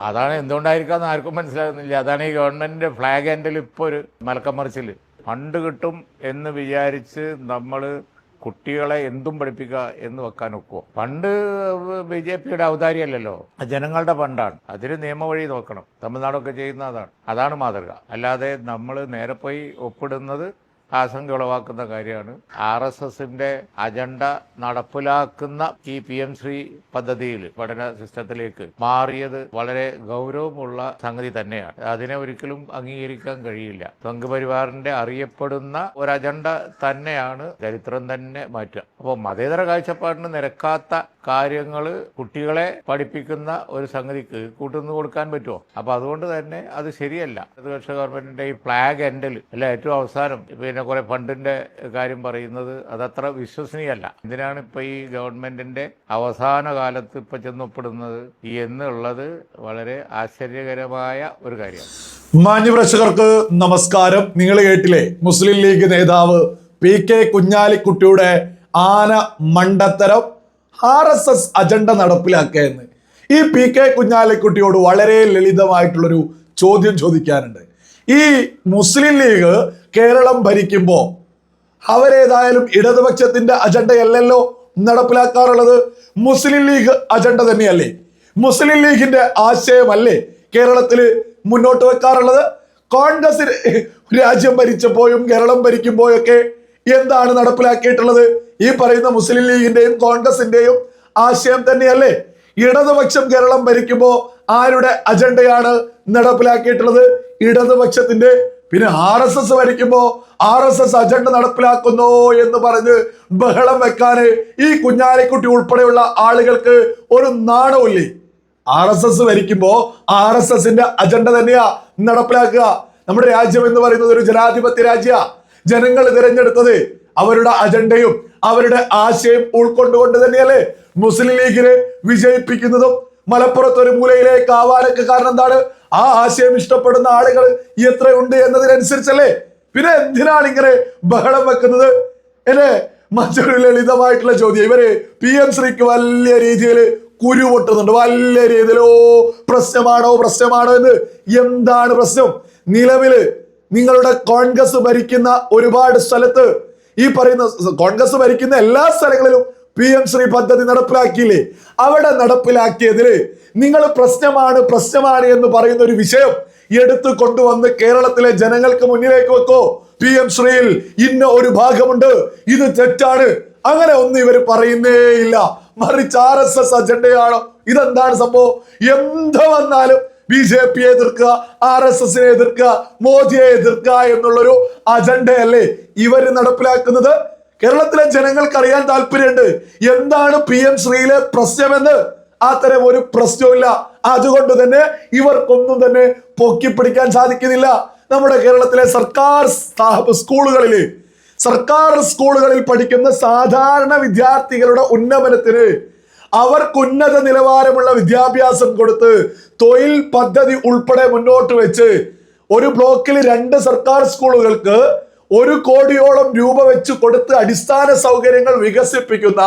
അതാണ് എന്തുകൊണ്ടായിരിക്കാന്ന് ആർക്കും മനസ്സിലാകുന്നില്ല. അതാണ് ഈ ഗവൺമെന്റിന്റെ ഫ്ലാഗ് ഹാൻഡിൽ ഇപ്പോൾ ഒരു മലക്കമറിച്ചിൽ ഫണ്ട് കിട്ടും എന്ന് വിചാരിച്ച് നമ്മൾ കുട്ടികളെ എന്തും പഠിപ്പിക്കുക എന്ന് വെക്കാൻ ഒക്കുമോ ഫണ്ട് ബി ജെ പിയുടെ ഔദാര്യമല്ലല്ലോ. ജനങ്ങളുടെ ഫണ്ടാണ്. അതിന് നിയമവഴി നോക്കണം. തമിഴ്നാടൊക്കെ ചെയ്യുന്ന അതാണ്. അതാണ് മാതൃക. അല്ലാതെ നമ്മൾ നേരെ പോയി ഒപ്പിടുന്നത് ആശങ്ക ഉളവാക്കുന്ന കാര്യമാണ്. ആർ എസ് എസിന്റെ അജണ്ട നടപ്പിലാക്കുന്ന ഈ പി എം ശ്രീ പദ്ധതിയിൽ പഠന സിസ്റ്റത്തിലേക്ക് മാറിയത് വളരെ ഗൗരവമുള്ള സംഗതി തന്നെയാണ്. അതിനെ ഒരിക്കലും അംഗീകരിക്കാൻ കഴിയില്ല. സംഘപരിവാറിന്റെ അറിയപ്പെടുന്ന ഒരു അജണ്ട തന്നെയാണ് ചരിത്രം തന്നെ മാറ്റുക. അപ്പോൾ മതേതര കാഴ്ചപ്പാടിന് നിരക്കാത്ത കാര്യങ്ങൾ കുട്ടികളെ പഠിപ്പിക്കുന്ന ഒരു സംഗതിക്ക് കൂട്ടുനിന്ന് കൊടുക്കാൻ പറ്റുമോ? അപ്പൊ അതുകൊണ്ട് തന്നെ അത് ശരിയല്ല. പ്രതിപക്ഷ ഗവൺമെന്റിന്റെ ഈ ഫ്ലാഗ് എൻഡിൽ അല്ല ഏറ്റവും അവസാനം പിന്നെ കുറെ ഫണ്ടിന്റെ കാര്യം പറയുന്നത് അതത്ര വിശ്വസനീയല്ല. എന്തിനാണ് ഇപ്പൊ ഈ ഗവൺമെന്റിന്റെ അവസാന കാലത്ത് ഇപ്പൊ ചെന്നൊപ്പിടുന്നത് എന്നുള്ളത് വളരെ ആശ്ചര്യകരമായ ഒരു കാര്യമാണ് മാന്യപ്രേക്ഷകർക്ക് നമസ്കാരം. നിങ്ങൾ കേട്ടില്ലേ? മുസ്ലിം ലീഗ് നേതാവ് പി കെ കുഞ്ഞാലിക്കുട്ടിയുടെ ആന മണ്ടത്തരം ആർ എസ് എസ് അജണ്ട നടപ്പിലാക്കുക എന്ന് ഈ പി കെ കുഞ്ഞാലിക്കുട്ടിയോട് വളരെ ലളിതമായിട്ടുള്ളൊരു ചോദ്യം ചോദിക്കാനുണ്ട്. ഈ മുസ്ലിം ലീഗ് കേരളം ഭരിക്കുമ്പോൾ അവരേതായാലും ഇടതുപക്ഷത്തിന്റെ അജണ്ടയല്ലല്ലോ നടപ്പിലാക്കാറുള്ളത്. മുസ്ലിം ലീഗ് അജണ്ട തന്നെയല്ലേ? മുസ്ലിം ലീഗിന്റെ ആശയമല്ലേ കേരളത്തിൽ മുന്നോട്ട് വെക്കാറുള്ളത്? കോൺഗ്രസ് രാജ്യം ഭരിച്ചപ്പോഴും കേരളം ഭരിക്കുമ്പോഴൊക്കെ എന്താണ് നടപ്പിലാക്കിയിട്ടുള്ളത്? ഈ പറയുന്ന മുസ്ലിം ലീഗിന്റെയും കോൺഗ്രസിന്റെയും ആശയം തന്നെയല്ലേ? ഇടതുപക്ഷം കേരളം ഭരിക്കുമ്പോൾ ആരുടെ അജണ്ടയാണ് നടപ്പിലാക്കിയിട്ടുള്ളത്? ഇടതുപക്ഷത്തിന്റെ പിന്നെ ആർ എസ് എസ് വരയ്ക്കുമ്പോ ആർ എസ് എസ് അജണ്ട നടപ്പിലാക്കുന്നു എന്ന് പറഞ്ഞ് ബഹളം വെക്കാന് ഈ കുഞ്ഞാലിക്കുട്ടി ഉൾപ്പെടെയുള്ള ആളുകൾക്ക് ഒരു നാണമില്ലേ ആർ എസ് എസ് വരയ്ക്കുമ്പോ ആർ എസ് എസിന്റെ അജണ്ട തന്നെയാ നടപ്പിലാക്കുക. നമ്മുടെ രാജ്യം എന്ന് പറയുന്നത് ഒരു ജനാധിപത്യ രാജ്യ. ജനങ്ങൾ തിരഞ്ഞെടുത്തത് അവരുടെ അജണ്ടയും അവരുടെ ആശയം ഉൾക്കൊണ്ടുകൊണ്ട് തന്നെയല്ലേ. മുസ്ലിം ലീഗിനെ വിജയിപ്പിക്കുന്നതും മലപ്പുറത്ത് ഒരു മൂലയിലേക്ക് ആവാനൊക്കെ കാരണം എന്താണ്? ആ ആശയം ഇഷ്ടപ്പെടുന്ന ആളുകൾ എത്രയുണ്ട് എന്നതിനനുസരിച്ചല്ലേ? പിന്നെ എന്തിനാണ് ഇങ്ങനെ ബഹളം വെക്കുന്നത്? എന്നെ മറ്റൊരു ലളിതമായിട്ടുള്ള ചോദ്യം. ഇവർ പി എം ശ്രീക്ക് വലിയ രീതിയിൽ കുരു പൊട്ടുന്നുണ്ട്. വലിയ രീതിയിൽ ഓ പ്രശ്നമാണോ പ്രശ്നമാണോ എന്ന് എന്താണ് പ്രശ്നം? നിലവിൽ നിങ്ങളുടെ കോൺഗ്രസ് ഭരിക്കുന്ന ഒരുപാട് സ്ഥലത്ത് ഈ പറയുന്ന കോൺഗ്രസ് ഭരിക്കുന്ന എല്ലാ സ്ഥലങ്ങളിലും പി എം ശ്രീ പദ്ധതി നടപ്പിലാക്കിയില്ലേ? അവിടെ നടപ്പിലാക്കിയതിൽ നിങ്ങൾ പ്രശ്നമാണ് പ്രശ്നമാണ് എന്ന് പറയുന്ന ഒരു വിഷയം എടുത്തു കൊണ്ടുവന്ന് കേരളത്തിലെ ജനങ്ങൾക്ക് മുന്നിലേക്ക് വെക്കോ. പി എം ശ്രീയിൽ ഇന്ന ഒരു ഭാഗമുണ്ട്. ഇത് തെറ്റാണ്. അങ്ങനെ ഒന്നും ഇവർ പറയുന്നേ ഇല്ല. മറിച്ച് ആർ എസ് എസ് അജണ്ടയാണോ? ഇതെന്താണ് സംഭവം? എന്ത് വന്നാലും ബി ജെ പിയെ എതിർക്കുക ആർ എസ് എസിനെ എതിർക്കുക മോദിയെ എതിർക്കുക എന്നുള്ളൊരു അജണ്ടയല്ലേ ഇവർ നടപ്പിലാക്കുന്നത്? കേരളത്തിലെ ജനങ്ങൾക്ക് അറിയാൻ താല്പര്യമുണ്ട്. എന്താണ് പി എം ശ്രീയിലെ പ്രശ്നമെന്ന്? അത്തരം ഒരു പ്രശ്നവുമില്ല. അതുകൊണ്ട് തന്നെ ഇവർക്കൊന്നും തന്നെ പൊക്കിപ്പിടിക്കാൻ സാധിക്കുന്നില്ല. നമ്മുടെ കേരളത്തിലെ സർക്കാർ സ്ഥാപ സ്കൂളുകളിൽ സർക്കാർ സ്കൂളുകളിൽ പഠിക്കുന്ന സാധാരണ വിദ്യാർത്ഥികളുടെ ഉന്നമനത്തിന് അവർക്ക് ഉന്നത നിലവാരമുള്ള വിദ്യാഭ്യാസം കൊടുത്ത് തൊഴിൽ പദ്ധതി ഉൾപ്പെടെ മുന്നോട്ട് വെച്ച് ഒരു ബ്ലോക്കിൽ രണ്ട് സർക്കാർ സ്കൂളുകൾക്ക് ഒരു കോടിയോളം രൂപ വെച്ച് കൊടുത്ത് അടിസ്ഥാന സൗകര്യങ്ങൾ വികസിപ്പിക്കുന്ന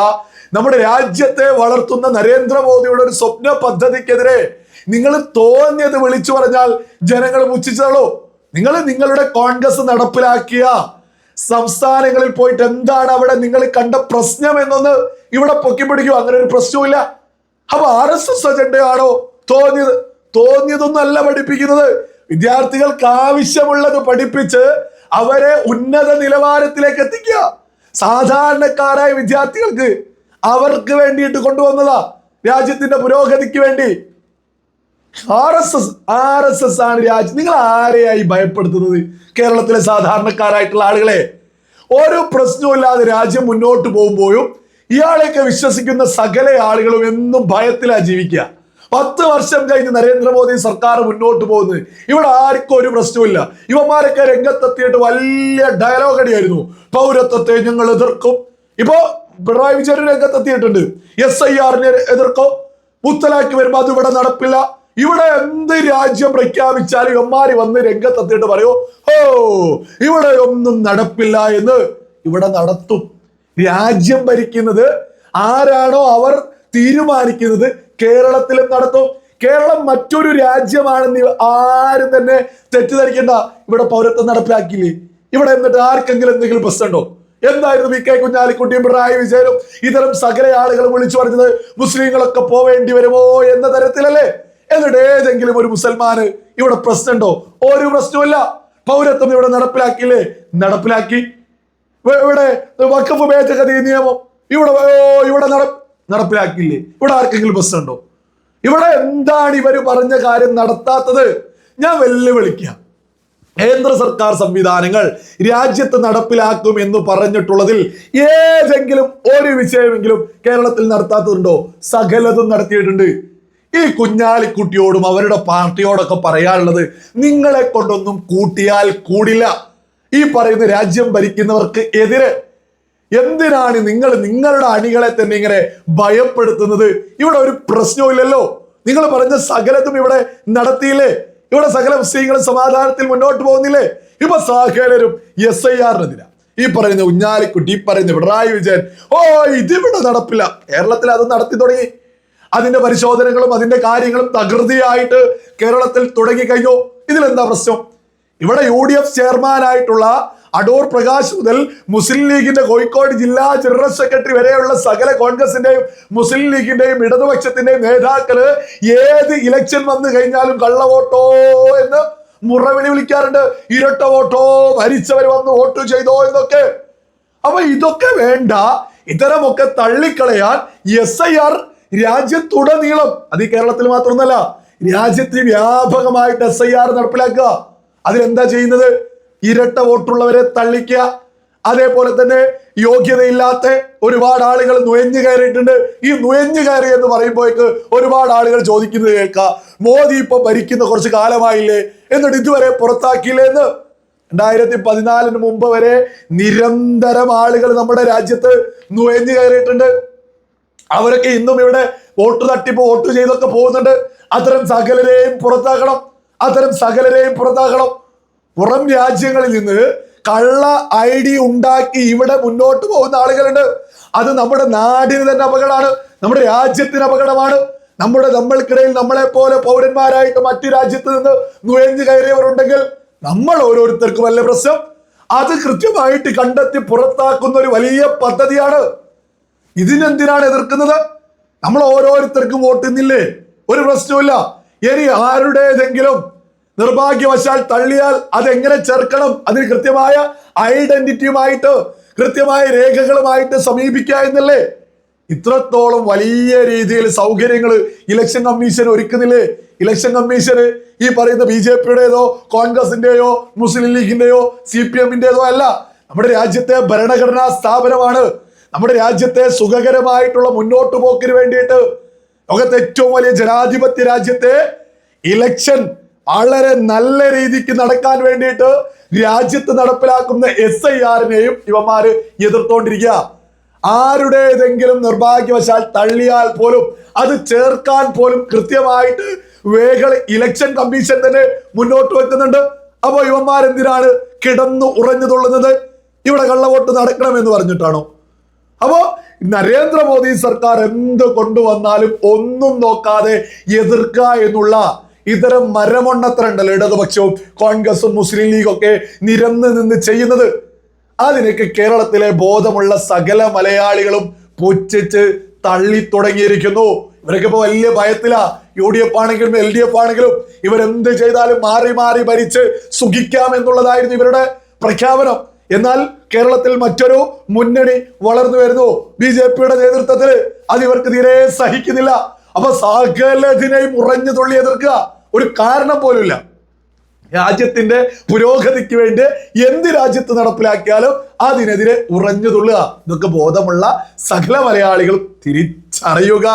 നമ്മുടെ രാജ്യത്തെ വളർത്തുന്ന നരേന്ദ്രമോദിയുടെ ഒരു സ്വപ്ന പദ്ധതിക്കെതിരെ നിങ്ങൾ തോന്നിയത് വിളിച്ചു പറഞ്ഞാൽ ജനങ്ങൾ പുച്ഛിച്ചോളൂ നിങ്ങൾ നിങ്ങളുടെ കോൺഗ്രസ് നടപ്പിലാക്കിയ സംസ്ഥാനങ്ങളിൽ പോയിട്ട് എന്താണ് അവിടെ നിങ്ങൾ കണ്ട പ്രശ്നം എന്നൊന്ന് ഇവിടെ പൊക്കി പിടിക്കൂ. അങ്ങനെ ഒരു പ്രശ്നവുമില്ല. അപ്പൊ ആർ എസ് എസ് അജണ്ടയാണോ തോന്നിയത്? തോന്നിയതൊന്നും അല്ല പഠിപ്പിക്കുന്നത്. വിദ്യാർത്ഥികൾക്ക് ആവശ്യമുള്ളത് പഠിപ്പിച്ച് അവരെ ഉന്നത നിലവാരത്തിലേക്ക് എത്തിക്കുക. സാധാരണക്കാരായ വിദ്യാർത്ഥികൾക്ക് അവർക്ക് വേണ്ടിയിട്ട് കൊണ്ടുവന്നതാ രാജ്യത്തിന്റെ പുരോഗതിക്ക് വേണ്ടി. R S S R S S ആണ് രാജ്യം. നിങ്ങൾ ആരെയായി ഭയപ്പെടുത്തുന്നത്? കേരളത്തിലെ സാധാരണക്കാരായിട്ടുള്ള ആളുകളെ. ഒരു പ്രശ്നവുമില്ലാതെ രാജ്യം മുന്നോട്ട് പോകുമ്പോഴും ഇയാളെയൊക്കെ വിശ്വസിക്കുന്ന സകല ആളുകളും എന്നും ഭയത്തിലാ ജീവിക്കുക. പത്ത് വർഷം കഴിഞ്ഞ് നരേന്ദ്രമോദി സർക്കാർ മുന്നോട്ട് പോകുന്നത്. ഇവിടെ ആർക്കും ഒരു പ്രശ്നമില്ല ഇവന്മാരൊക്കെ രംഗത്തെത്തിയിട്ട് വലിയ ഡയലോഗ് അടിയായിരുന്നു. പൗരത്വത്തെ ഞങ്ങൾ എതിർക്കും. ഇപ്പോ പിണറായി വിജയൻ രംഗത്തെത്തിയിട്ടുണ്ട് എസ് ഐ ആറിനെ എതിർക്കോ? മുത്തലാക്കി വരുമ്പോ അത് ഇവിടെ നടപ്പില്ല. ഇവിടെ എന്ത് രാജ്യം പ്രഖ്യാപിച്ചാലും എമ്മാരി വന്ന് രംഗത്തെത്തിയിട്ട് പറയോ? ഓ ഇവിടെ ഒന്നും നടപ്പില്ല എന്ന് ഇവിടെ നടത്തും. രാജ്യം ഭരിക്കുന്നത് ആരാണോ അവർ തീരുമാനിക്കുന്നത് കേരളത്തിലും നടത്തും. കേരളം മറ്റൊരു രാജ്യമാണെന്ന് ആരും തന്നെ തെറ്റിദ്ധരിക്കേണ്ട. ഇവിടെ പൗരത്വം നടപ്പിലാക്കിയില്ലേ? ഇവിടെ എന്നിട്ട് ആർക്കെങ്കിലും എന്തെങ്കിലും പ്രശ്നമുണ്ടോ? എന്തായിരുന്നു വി കെ കുഞ്ഞാലിക്കുട്ടിയും പിണറായി വിജയനും? ഇത്തരം സകല ആളുകൾ വിളിച്ചു പറഞ്ഞത് മുസ്ലിങ്ങളൊക്കെ പോവേണ്ടി വരുമോ എന്ന തരത്തിലല്ലേ? എന്നിട്ട് ഏതെങ്കിലും ഒരു മുസൽമാന് ഇവിടെ പ്രശ്നമുണ്ടോ? ഒരു പ്രശ്നമല്ല പൗരത്വം ഇവിടെ നടപ്പിലാക്കിയില്ലേ? നടപ്പിലാക്കി. ഇവ- ഇവിടെ വക്കഫ് ഭേദഗതി നിയമം ഇവിടെ ഇവിടെ നട നടപ്പിലാക്കിയില്ലേ? ഇവിടെ ആർക്കെങ്കിലും പ്രശ്നമുണ്ടോ? ഇവിടെ എന്താണ് ഇവർ പറഞ്ഞ കാര്യം നടത്താത്തത്? ഞാൻ വെല്ലുവിളിക്കാം. കേന്ദ്ര സർക്കാർ സംവിധാനങ്ങൾ രാജ്യത്ത് നടപ്പിലാക്കും എന്ന് പറഞ്ഞിട്ടുള്ളതിൽ ഏതെങ്കിലും ഒരു വിഷയമെങ്കിലും കേരളത്തിൽ നടത്താത്തതുണ്ടോ? സകലതും നടത്തിയിട്ടുണ്ട്. ഈ കുഞ്ഞാലിക്കുട്ടിയോടും അവരുടെ പാർട്ടിയോടൊക്കെ പറയാനുള്ളത് നിങ്ങളെ കൊണ്ടൊന്നും കൂട്ടിയാൽ കൂടില്ല. ഈ പറയുന്ന രാജ്യം ഭരിക്കുന്നവർക്ക് എതിരെ എന്തിനാണ് നിങ്ങൾ നിങ്ങളുടെ അണികളെ തന്നെ ഇങ്ങനെ ഭയപ്പെടുത്തുന്നത്? ഇവിടെ ഒരു പ്രശ്നവുമില്ലല്ലോ. നിങ്ങൾ പറഞ്ഞ സകലതും ഇവിടെ നടത്തിയില്ലേ? ഇവിടെ സകല മുസ്ലിങ്ങളും സമാധാനത്തിൽ മുന്നോട്ട് പോകുന്നില്ലേ? ഇപ്പൊ സകലരും എസ് ഐ ആറിനെതിരാ ഈ പറയുന്ന ഉഞ്ഞാലിക്കുട്ടി ഈ പറയുന്ന പിണറായി വിജയൻ ഓ ഇതിവിടെ നടപ്പില്ല. കേരളത്തിൽ അത് നടത്തി തുടങ്ങി. അതിന്റെ പരിശോധനകളും അതിന്റെ കാര്യങ്ങളും തകൃതിയായിട്ട് കേരളത്തിൽ തുടങ്ങി കഴിഞ്ഞു. ഇതിലെന്താ പ്രശ്നം? ഇവിടെ യു ഡി എഫ് ചെയർമാനായിട്ടുള്ള അടൂർ പ്രകാശ് മുതൽ മുസ്ലിം ലീഗിന്റെ കോഴിക്കോട് ജില്ലാ ജനറൽ സെക്രട്ടറി വരെയുള്ള സകല കോൺഗ്രസിന്റെയും മുസ്ലിം ലീഗിന്റെയും ഇടതുപക്ഷത്തിന്റെയും നേതാക്കൾ ഏത് ഇലക്ഷൻ വന്നു കഴിഞ്ഞാലും കള്ളവോട്ടോ എന്ന് മുറവിളി വിളിക്കാറുണ്ട്. ഇരട്ട വോട്ടോ ഭരിച്ചവർ വന്ന് വോട്ട് ചെയ്തോ എന്നൊക്കെ. അപ്പൊ ഇതൊക്കെ വേണ്ട. ഇത്തരമൊക്കെ തള്ളിക്കളയാൻ എസ് ഐ ആർ രാജ്യത്തുടനീളം അത് ഈ കേരളത്തിൽ മാത്രമൊന്നല്ല രാജ്യത്ത് വ്യാപകമായിട്ട് എസ് ഐ ആർ നടപ്പിലാക്കുക. അതിലെന്താ ചെയ്യുന്നത്? ഇരട്ട വോട്ടുള്ളവരെ തള്ളിക്കുക. അതേപോലെ തന്നെ യോഗ്യതയില്ലാത്ത ഒരുപാട് ആളുകൾ നുഴഞ്ഞു കയറിയിട്ടുണ്ട്. ഈ നുഴഞ്ഞു കയറി എന്ന് പറയുമ്പോഴേക്ക് ഒരുപാട് ആളുകൾ ചോദിക്കുന്നത് കേൾക്കുക മോദി ഇപ്പൊ ഭരിക്കുന്ന കുറച്ച് കാലമായില്ലേ? എന്നിട്ട് ഇതുവരെ പുറത്താക്കിയില്ലേ എന്ന്? രണ്ടായിരത്തി പതിനാലിന് മുമ്പ് വരെ നിരന്തരം ആളുകൾ നമ്മുടെ രാജ്യത്ത് നുഴഞ്ഞു കയറിയിട്ടുണ്ട്. അവരൊക്കെ ഇന്നും ഇവിടെ വോട്ട് തട്ടിപ്പ് വോട്ട് ചെയ്തൊക്കെ പോകുന്നുണ്ട്. അത്തരം സകലരെയും പുറത്താക്കണം. അത്തരം സകലരെയും പുറത്താക്കണം. പുറം രാജ്യങ്ങളിൽ നിന്ന് കള്ള ഐ ഡി ഉണ്ടാക്കി ഇവിടെ മുന്നോട്ട് പോകുന്ന ആളുകളുണ്ട്. അത് നമ്മുടെ നാടിന് തന്നെ അപകടമാണ് നമ്മുടെ രാജ്യത്തിന് അപകടമാണ്. നമ്മുടെ നമ്മൾക്കിടയിൽ നമ്മളെ പോലെ പൗരന്മാരായിട്ട് മറ്റു രാജ്യത്ത് നിന്ന് നുഴഞ്ഞു കയറിയവരുണ്ടെങ്കിൽ നമ്മൾ ഓരോരുത്തർക്കും വല്ല പ്രശ്നം. അത് കൃത്യമായിട്ട് കണ്ടെത്തി പുറത്താക്കുന്ന ഒരു വലിയ പദ്ധതിയാണ്. ഇതിനെന്തിനാണ് എതിർക്കുന്നത്? നമ്മൾ ഓരോരുത്തർക്കും വോട്ടുന്നില്ലേ ഒരു പ്രശ്നവുമില്ല. ഇനി ആരുടേതെങ്കിലും നിർഭാഗ്യവശാൽ തള്ളിയാൽ അതെങ്ങനെ ചേർക്കണം അതിന് കൃത്യമായ ഐഡന്റിറ്റിയുമായിട്ട് കൃത്യമായ രേഖകളുമായിട്ട് സമീപിക്കുക എന്നല്ലേ? ഇത്രത്തോളം വലിയ രീതിയിൽ സൗകര്യങ്ങൾ ഇലക്ഷൻ കമ്മീഷൻ ഒരുക്കുന്നില്ലേ? ഇലക്ഷൻ കമ്മീഷന് ഈ പറയുന്ന ബി ജെ പിയുടേതോ കോൺഗ്രസിന്റെയോ മുസ്ലിം ലീഗിന്റെയോ സി പി എമ്മിന്റേതോ അല്ല. നമ്മുടെ രാജ്യത്തെ ഭരണഘടനാ സ്ഥാപനമാണ്. നമ്മുടെ രാജ്യത്തെ സുഖകരമായിട്ടുള്ള മുന്നോട്ട് പോക്കിന് വേണ്ടിയിട്ട് ലോകത്തെ ഏറ്റവും വലിയ ജനാധിപത്യ രാജ്യത്തെ ഇലക്ഷൻ വളരെ നല്ല രീതിക്ക് നടക്കാൻ വേണ്ടിയിട്ട് രാജ്യത്ത് നടപ്പിലാക്കുന്ന എസ് ഐ ആറിനെയും ഇവന്മാര് എതിർത്തോണ്ടിരിക്കുക ആരുടേതെങ്കിലും നിർഭാഗ്യവശാൽ തള്ളിയാൽ പോലും അത് ചേർക്കാൻ പോലും കൃത്യമായിട്ട് വേഗൾ ഇലക്ഷൻ കമ്മീഷൻ തന്നെ മുന്നോട്ട് വെക്കുന്നുണ്ട്. അപ്പൊ ഇവന്മാരെന്തിനാണ് കിടന്നു ഉറഞ്ഞു തുള്ളുന്നത്? ഇവിടെ കള്ളവോട്ട് നടക്കണമെന്ന് പറഞ്ഞിട്ടാണോ? അപ്പോ നരേന്ദ്രമോദി സർക്കാർ എന്ത് കൊണ്ടുവന്നാലും ഒന്നും നോക്കാതെ എതിർക്കുക എന്നുള്ള ഇത്തരം മരമൊണ്ണത്തരണ്ടല്ലോ ഇടതുപക്ഷവും കോൺഗ്രസും മുസ്ലിം ലീഗും ഒക്കെ നിരന്ന് നിന്ന് ചെയ്യുന്നത്. അതിനൊക്കെ കേരളത്തിലെ ബോധമുള്ള സകല മലയാളികളും പുച്ഛിച്ച് തള്ളി തുടങ്ങിയിരിക്കുന്നു ഇവരൊക്കെ ഇപ്പൊ വലിയ ഭയത്തിലാ. യു ഡി എഫ് ആണെങ്കിലും എൽ ഡി എഫ് ആണെങ്കിലും ഇവരെന്ത് ചെയ്താലും മാറി മാറി ഭരിച്ച് സുഖിക്കാം എന്നുള്ളതായിരുന്നു ഇവരുടെ പ്രഖ്യാപനം. എന്നാൽ കേരളത്തിൽ മറ്റൊരു മുന്നണി വളർന്നു വരുന്നു. ബി ജെ പിയുടെ നേതൃത്വത്തിൽ അത് ഇവർക്ക് തീരെ സഹിക്കുന്നില്ല. അപ്പൊ സകലതിനെയും ഉറഞ്ഞു തുള്ളി എതിർക്കുക ഒരു കാരണം പോലുമില്ല. രാജ്യത്തിന്റെ പുരോഗതിക്ക് വേണ്ടി എന്ത് രാജ്യത്ത് നടപ്പിലാക്കിയാലും അതിനെതിരെ ഉറഞ്ഞു തുള്ളുക. ഇതൊക്കെ ബോധമുള്ള സകല മലയാളികൾ തിരിച്ചറിയുക.